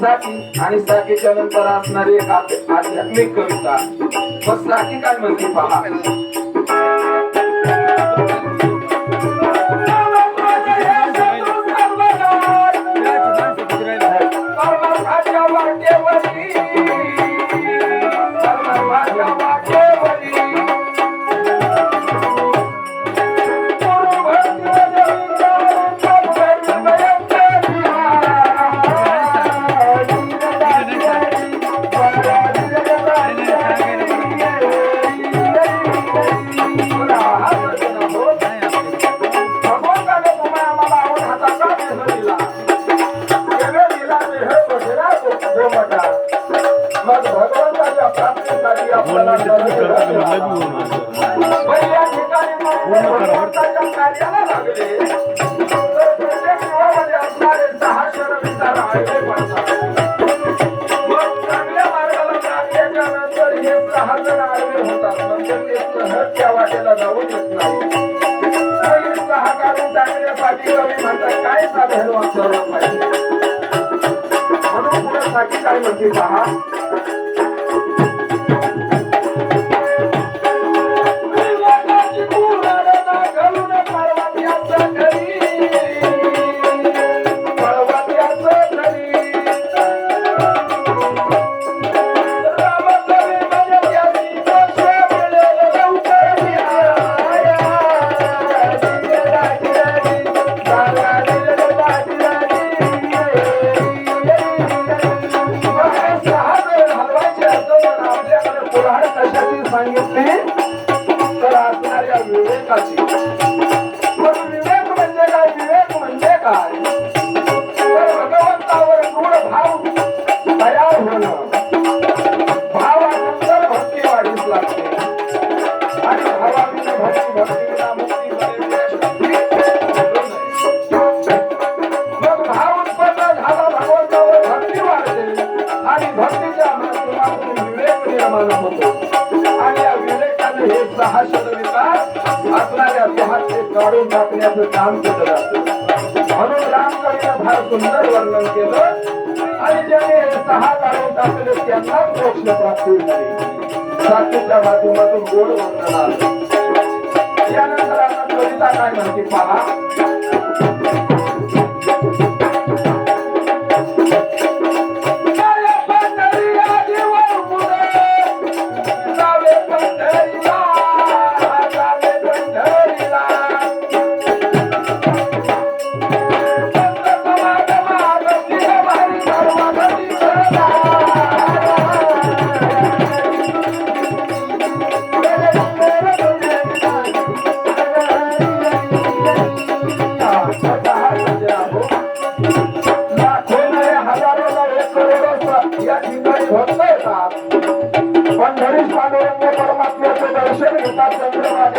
साठी आणि साठीच्या नंतर असणारी एक आध्यात्मिक कविता. मग साठी काय म्हणते पहा. তাহা Santa Ana, Antipalá.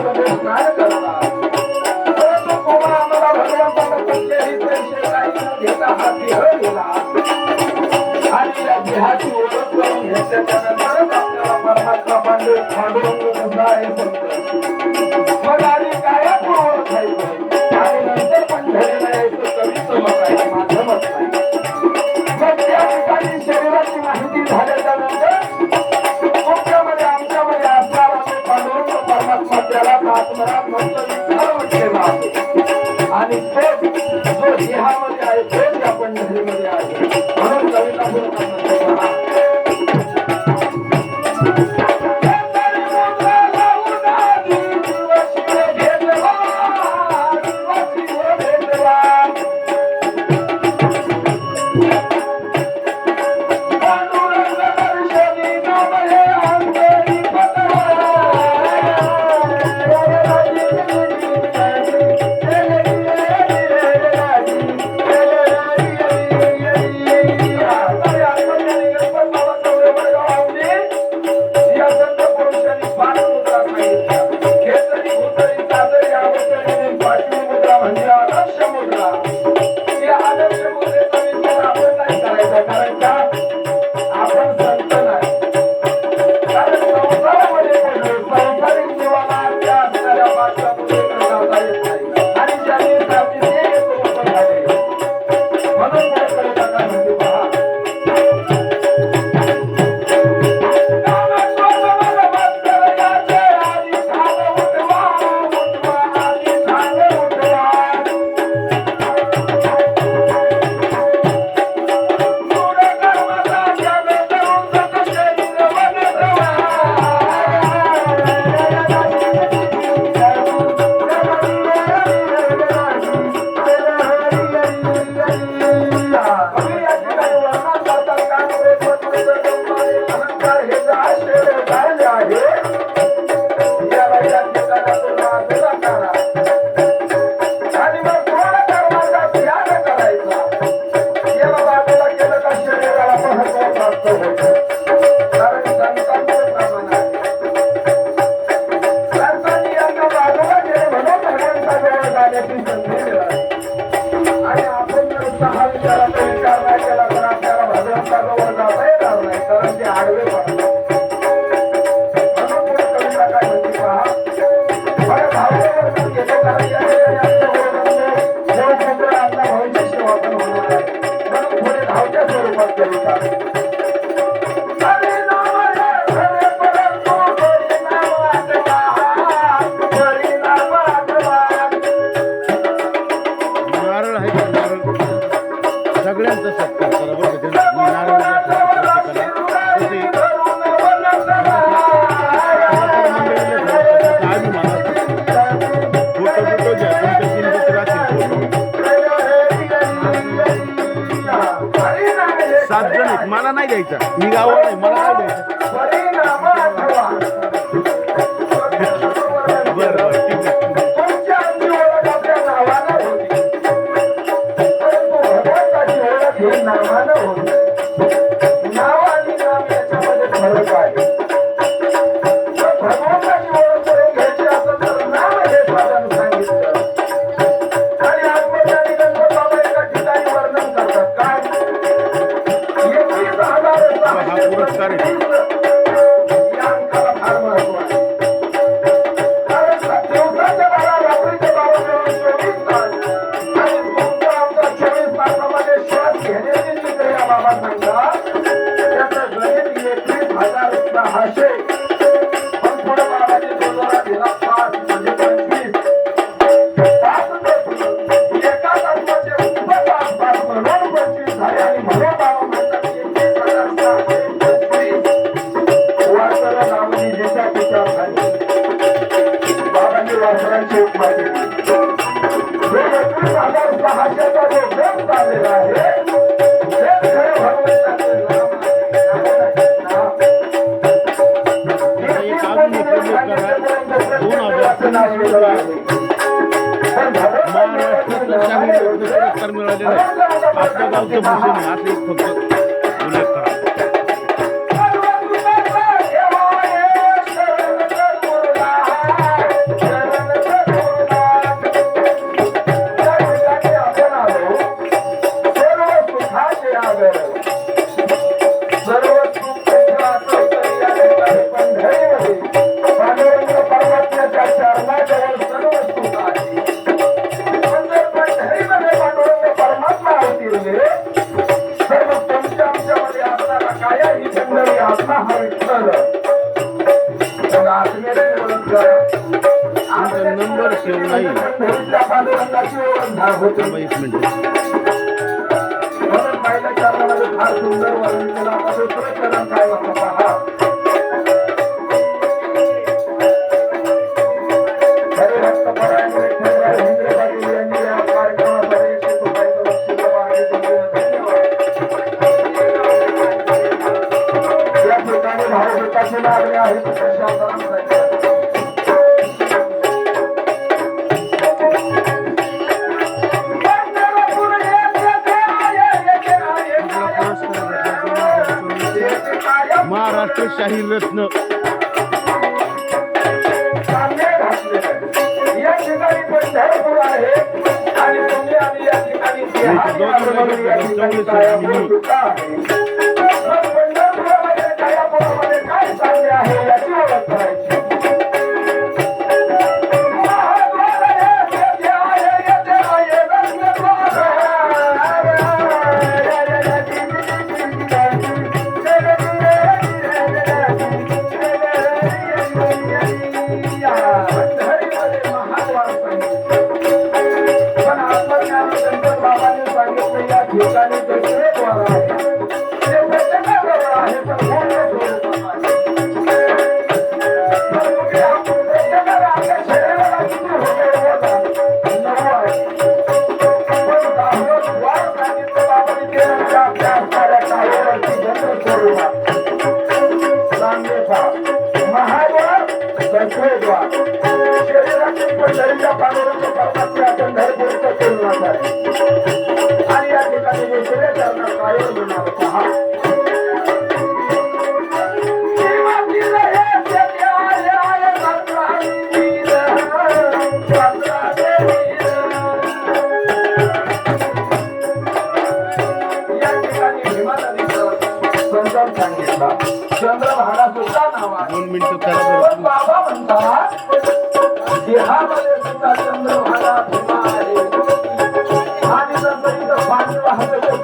Thank you. Obrigado.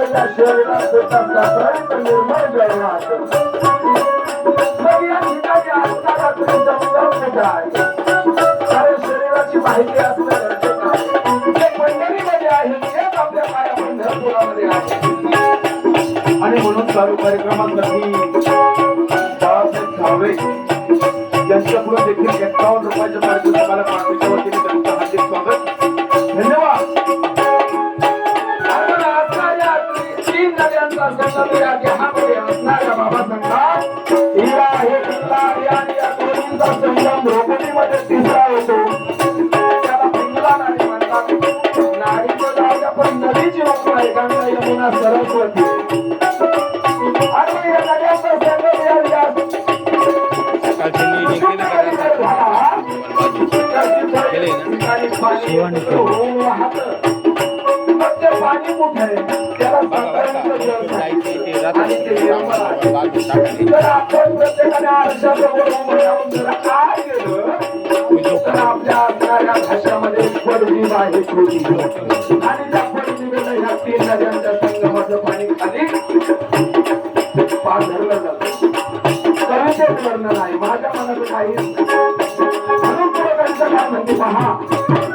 शरीरात निर्मळ मग या ठिकाणी असताना तुम्ही कारण शरीराची माहिती असणं गरजेचं आहे. जे पंढरीमध्ये आहे, तेच आपल्या पाया पंढरपुरामध्ये आहे. आणि म्हणून चालू कार्यक्रमासाठी बाळासाहेब साळवे यांच्याकडून देखील एकावन्न रुपयाच्या पारितोषिकाला पाठीच्या वतीने त्यांचं नद्यांचा संगम या देहामध्ये असणाऱ्या बाबा संघात हिरा हे पिंगला आणि या दोन्हींचा संगम रोपणीमध्ये तिसरा होतो त्याला पिंगला नाडी म्हणतात नाडीचं जाऊ द्या, पण नदीची रूप आहे? गंगा यमुना सरस्वती आणि या नद्यांचा संगम या या सकाळचे नियोजन केलं का पाणी कुठे त्याला तर आपल्या भाषामध्ये पडजीव आहे आणि त्या पडजीवेला ह्या तीन नद्यांच्या संगमाचं पाणी खाली पाझरलं जातं कवितेत वर्णन आहे माझ्या मनात काही म्हणून काय म्हणजे पहा.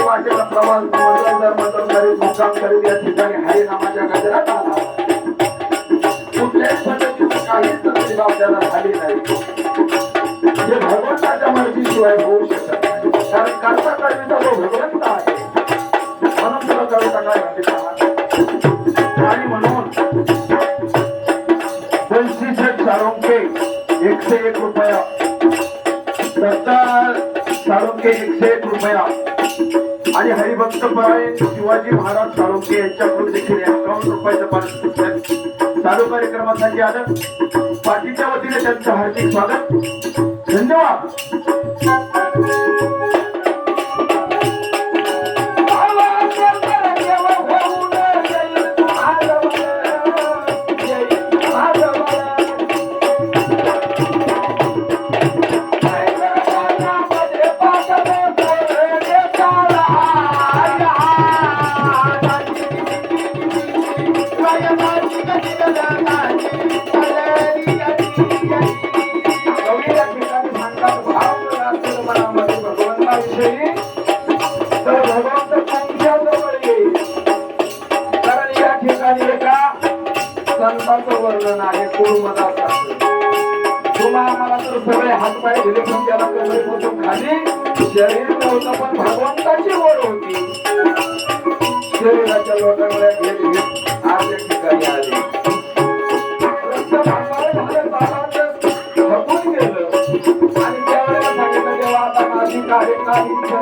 वाटेला प्रवास मंडळ धर्मांतर मुक्काम करीत या ठिकाणी हरी नामाच्या गजरात आला पद्धतीची काहीच तकलीफ आपल्याला झाली नाही भगवंताच्या मर्जीशिवाय होऊ शकत नाही. कारण कर्ता कर्मीचा तो भगवंत एकशे एक रुपया. दत्ता साळुंके एकशे एक रुपया. आणि हरिभक्त परायण शिवाजी महाराज साळुंके यांच्याकडून देखील एकावन्न रुपयाचं पारितोषिक चालू कार्यक्रमासाठी आलं पाठीच्या वतीने त्यांचं हार्दिक स्वागत. धन्यवाद. कळलं नाही कोण मला तुला आम्हाला तर पोळे हातपाय दिले पण त्याला कळले होतो खाली शरीर नव्हतं पण भगवंताची ओढ होती. शरीराच्या लोटांगड्या घेत घेत आज ठिकाणी आले.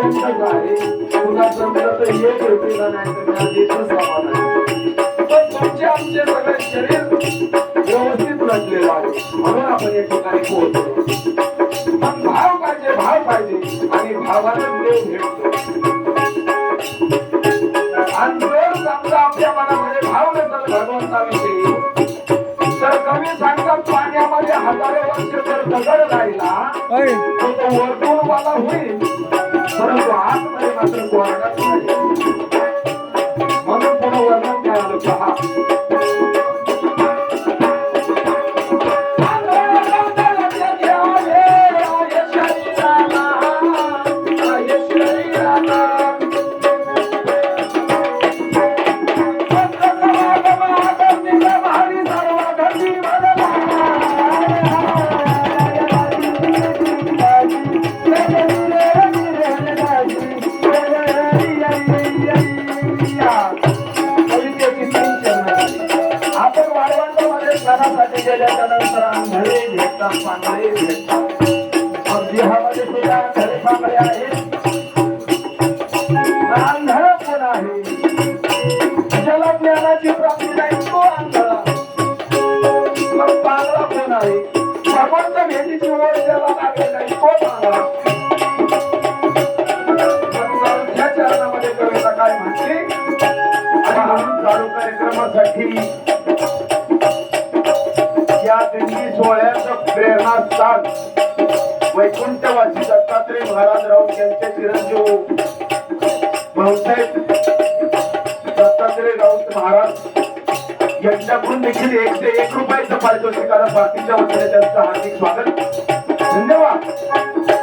तुला जमलं तर एक रुपये नाही तर आधीच सामान आहे आहे म्हणून आपण या ठिकाणी पोहोचलो पण भाव पाहिजे भाव पाहिजे. आणि भावानं देव भेटतो. आणि जर समजा आपल्या मनामध्ये भाव नसेल भगवंताविषयी. तर कमी सांगतात पाण्यामध्ये हजारो वर्ष जर दगड राहिला तो वरतून वाला होईल. परंतु मात्र कोरडाच పండే भगवान वैकुंठवासी दत्तात्रय महाराज राऊत यांचे चिरंजीव भाऊसाहेब दत्तात्रय राऊत महाराज यांच्याकडून देखील एक ते एक रुपयाचं पारितोषिकाला बाकीच्या वतीने त्यांचं हार्दिक स्वागत. धन्यवाद.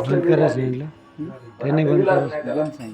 बंद करायचं म्हटलं त्याने बंद करायचं.